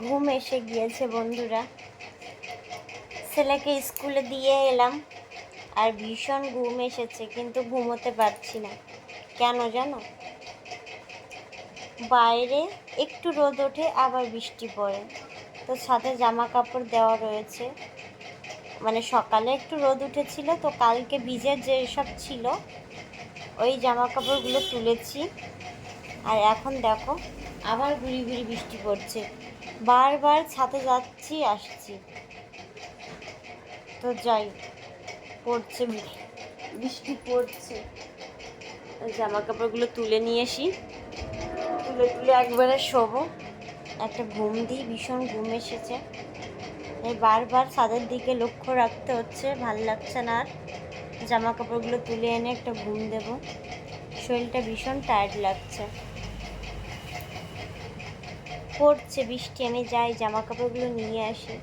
ঘুম এসে গিয়েছে বন্ধুরা। ছেলেকে স্কুলে দিয়ে এলাম আর ভীষণ ঘুম এসেছে, কিন্তু ঘুমোতে পারছি না। কেন জানো? বাইরে একটু রোদ ওঠে, আবার বৃষ্টি পড়ে। তো ছাদে জামা কাপড় দেওয়া রয়েছে। মানে সকালে একটু রোদ উঠেছিল, তো কালকে ভিজে যেসব ছিল, ওই জামা কাপড়গুলো তুলেছি। আর এখন দেখো, আবার ঘুরি ঘুরি বৃষ্টি পড়ছে। বারবার ছাদে যাচ্ছি, আসছি। তো যাই, পড়ছে বৃষ্টি। পড়ছে। জামা কাপড়গুলো তুলে নিয়ে আসি। তুলে তুলে একবারে শোবো। একটা ঘুম দিই, ভীষণ ঘুম এসেছে। এই বারবার ছাদের দিকে লক্ষ্য রাখতে হচ্ছে, ভালো লাগছে না আর। জামা কাপড়গুলো তুলে এনে একটা ঘুম দেব। শরীরটা ভীষণ টায়ার্ড লাগছে। পড়ছে বৃষ্টি আমি যাই জামা কাপড়গুলো নিয়ে আসি।